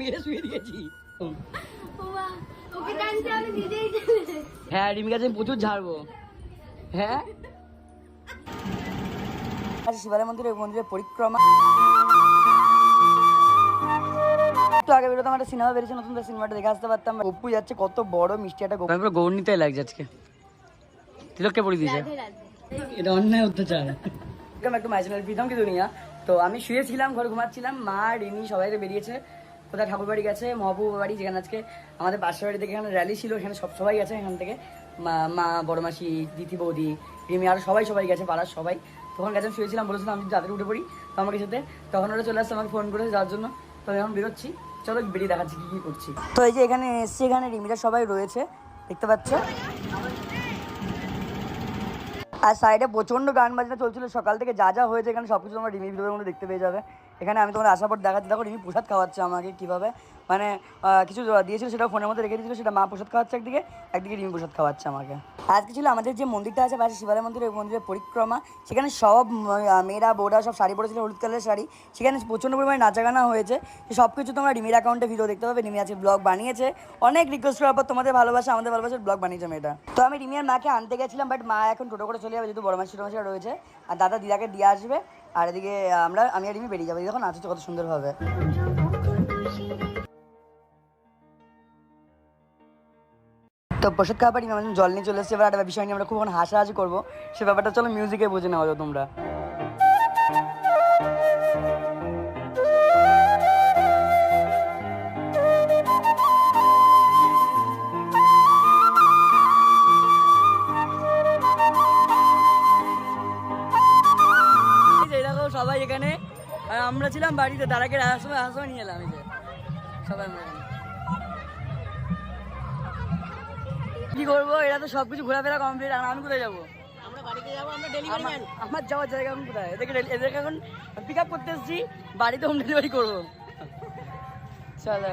মেরে শুয়ে দিয়েছি। হ্যাঁ রিমি গাছে আমি প্রচুর ঝাড়বো। হ্যাঁ? আচ্ছা শিবালয় মন্দিরে ওই মন্দিরের পরিক্রমা। একটু আগে বেরোতাম একটা সিনেমা বেরিয়েছে নতুন সিনেমাটা দেখে আসতে পারতাম। গপ্পু যাচ্ছে কত বড় মিষ্টি একটা গপ্পু পুরো গৌরনীতে লাগছে আজকে। তিলককে পড়ে দিয়েছে? এটা অন্যায় অত্যাচার। একটা ম্যাচনাল প্রীতম কি দুনিয়া তো আমি শুয়েছিলাম ঘরে ঘুমাচ্ছিলাম মা রিমি সবাই বেরিয়েছে। কোথায় ঠাকুর বাড়ি গেছে মহাপুর বাড়ি, যেখানে আজকে আমাদের পাশের বাড়ি থেকে এখানে র্যালি ছিল এখানে সব সবাই গেছে এখান থেকে। মা বড় মাসি, দিদি, বৌদি, রিমি, আর সবাই সবাই গেছে, পাড়ার সবাই। তখন গেছে আমি শুয়েছিলাম, বলেছিলাম আমি যাদের উঠে পড়ি, তো আমাকে সাথে তখন ওরা চলে আসছে, আমাকে ফোন করেছে যাওয়ার জন্য। তো আমি এখন বেরোচ্ছি। চলো বেরিয়ে দেখাচ্ছি কি কি করছি। তো এই যে এখানে এসছি, এখানে রিমিরা সবাই রয়েছে, দেখতে পাচ্ছ? আর সাইডে প্রচণ্ড গান বাজনা চলছিল, সকাল থেকে যা যা হয়েছে এখানে সবকিছু তোমরা রিমি ভিডিওর মধ্যে দেখতে পেয়ে যাবে। এখানে আমি তোমার আসার পর দেখাচ্ছি। দেখো রিমি প্রসাদ খাওয়াচ্ছে আমাকে কীভাবে। মানে কিছু দিয়েছিল সেটা ফোনের মধ্যে রেখে দিয়েছিল, সেটা মা প্রসাদ খাওয়াচ্ছে একদিকে একদিকে রিমি প্রসাদ খাওয়াচ্ছে আমাকে। আজকে ছিল আমাদের যে মন্দিরটা আছে পাশে শিবালয় মন্দির, ওই মন্দিরের পরিক্রমা। সেখানে সব মেয়েরা বোরা সব শাড়ি পরেছিল, হলুদ কালারের শাড়ি। সেখানে প্রচণ্ড পরিমাণে নাচাগানা হয়েছে। সব কিছু তোমরা রিমির অ্যাকাউন্টে ভিডিও দেখতে পাবে। রিমি আছে ব্লগ বানিয়েছে। অনেক রিকোয়েস্ট করার পর তোমাদের ভালোবাসা, আমাদের ভালোবাসার ব্লগ বানিয়েছে মেয়েটা। তো আমি রিমিয়ার মাকে আনতে গেছিলাম বাট মা এখন টোটো করে চলে যাবে, যেহেতু বড় মাসি ছোটো রয়েছে। আর দাদা দিদাকে দিয়ে আসবে। আর এদিকে আমরা, আমি আর রিমি বেরিয়ে যাব। দেখো, নাচছে কত সুন্দরভাবে। তো প্রসাদ খাওয়া পারি আমাদের জল নিয়ে চলে এসেছে। এবার একটা বিষয় নিয়ে আমরা খুব হাসাহাসি করব। সে ব্যাপারটা চলো মিউজিকে বুঝে নেওয়া যাও তোমরা। সবাই এখানে। আর আমরা ছিলাম বাড়িতে তারাকে সময় সময় নিয়ে এলাম সবাই আমরা কি করব? এরা তো সবকিছু ঘোরাফেরা কমপ্লিট আর আমি কোথায় যাব? আমার- যাওয়ার জায়গা এখন কোথায়? এদেরকে এদেরকে এখন পিক আপ করতে এসেছি বাড়িতে হোম ডেলিভারি করব। চলো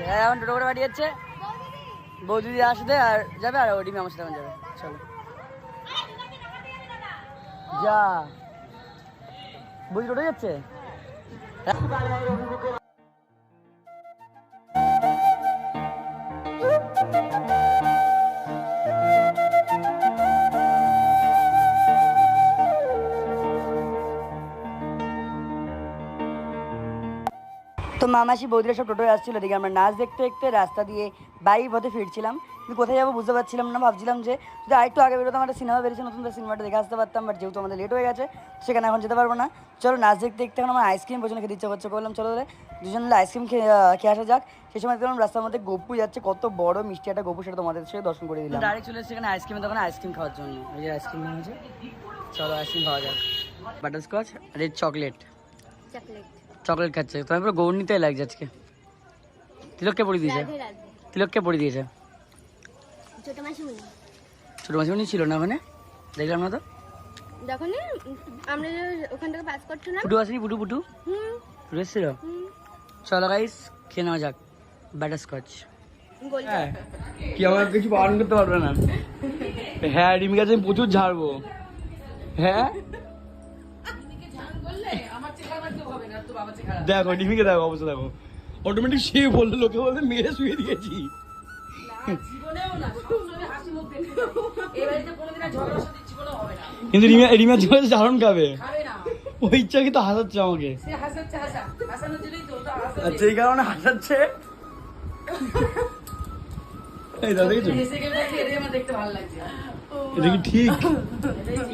হ্যাঁ, এখন টোটো করে বাড়ি যাচ্ছে। বৌদি দিদি আসবে আর যাবে আর ওডিমি আমার সাথে যাবে। চলো। যা। বৌদি টোটো যাচ্ছে? তো মামাসি বৌদিরা সব টোটোয় আসছিল দেখি আমরা নাচ দেখতে দেখতে রাস্তা দিয়ে বাইক পথে ফিরছিলাম। কিন্তু কোথায় যাব বুঝতে পারছিলাম না ভাবছিলাম যে যদি আরেকটু আগে বেরোতাম একটা সিনেমা বেরিয়েছে নতুন সিনেমাটা দেখে আসতে পারতাম বাট যেহেতু আমাদের লেট হয়ে গেছে সেখানে এখন যেতে পারব না। চলো নাচ দেখতে দেখতে এখন আমার আইসক্রিম পর্যন্ত খেতে ইচ্ছা করছে বললাম চলো রে দুজন মিলে আইসক্রিম খেয়ে খেয়ে আসা যাক। সেই সময় দেখলাম রাস্তার মধ্যে গপু যাচ্ছে কত বড় মিষ্টি একটা গপু সেটা তোমাদের সাথে দর্শন করে দিলাম। ডাইরেক্ট চলে সেখানে এখানে আইসক্রিম তখন আইসক্রিম খাওয়ার জন্য। এই যে আইসক্রিম চলো আইসক্রিম খাওয়া যাক। বাটারস্কচ আর চকলেট চকলেট চকলেট খাচ্ছে। তোমার পুরো গৌরনীতে লাগছে আজকে। তিলককে পড়ে দিয়েছে। তিলককে পড়ে দিয়েছে। ছোট মাসিমণি। ছিল না ওখানে? দেখলাম না তো? যখন আমরা ওখান থেকে পাস করছিলাম। পুটু আসেনি পুটু পুটু? হুম। পুটু এসেছিল? হুম। চলো গাইস খেয়ে নেওয়া যাক। ব্যাটার স্কচ কি আমার কিছু করতে পারবে না? হ্যাঁ রিমি গাছে আমি প্রচুর ঝাড়বো। হ্যাঁ? দেখো রিমিকে দেখো অবস্থা দেখো। অটোমেটিক সে বলল লোকে বলতে মেরে শুয়ে দিয়েছি। কিন্তু রিমা রিমা জন্য ঝাড়ন খাবে। ওই ইচ্ছা কিন্তু হাসাচ্ছে আমাকে। আচ্ছা এই কারণে হাসাচ্ছে? এই দাদা এটা কি ঠিক?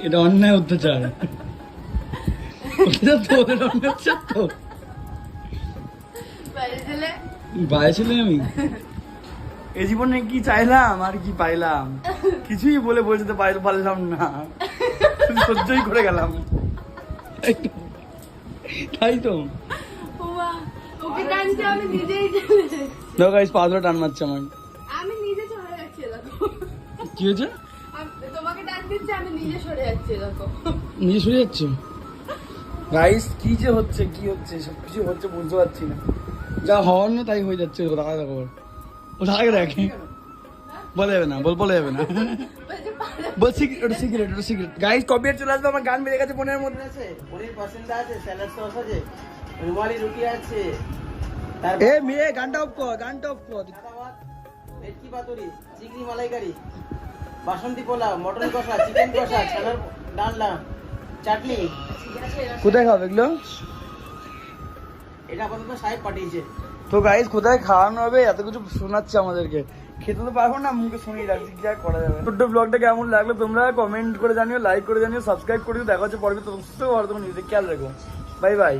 এটা অন্যায় অত্যাচার। বাইরে ছিলেন আমি? এই জীবনে কি চাইলাম আর কি পাইলাম? কিছুই বলে বোঝাতে পার- পারলাম না। সহ্যই করে গেলাম। তাই তো। দেখো গাইস পা টান মারছে আমার আমি নিজে চলে যাচ্ছি কি হয়েছে? তোমাকে টান দিচ্ছে আমি নিজে সরে যাচ্ছি দেখো। নিজে শুয়ে যাচ্ছে? গাইস কি যে হচ্ছে কি হচ্ছে সব কিছু হচ্ছে বুঝতে পারছি না। যা হওয়ার না তাই হয়ে যাচ্ছে ও টাকা দেখো ও টাকা দেখে। বলে যাবে না বল বলে যাবে না। বল সিগারেট ওটা সিগারেট ওটা সিগারেট গাইস কপিরাইট চলে আসবে আমার গান বেড়ে গেছে ফোনের মধ্যে। আছে পনির পছন্দ আছে স্যালাড সস আছে রুমালি রুটি আছে। এ মেয়ে গানটা অফ কর গানটা অফ কর। ভেটকি পাতুরি চিংড়ি মালাইকারি বাসন্তী পোলাও মটন কষা চিকেন কষা ছানার ডালনা চাটনি। কোথায় খাবে এগুলো? এটা আপাতত সাহেব পাঠিয়েছে। তো গাইজ কোথায় খাওয়ানো হবে? এত কিছু শোনাচ্ছে আমাদেরকে। খেতে তো পারব না মুখে শুনিয়ে রাখছি কি আর করা যাবে। ছোট্ট ব্লগটা কেমন লাগল তোমরা কমেন্ট করে জানিও লাইক করে জানিও সাবস্ক্রাইব করে দেখা হচ্ছে পরবর্তী তোমার নিজেদের খেয়াল রাখো। Bye bye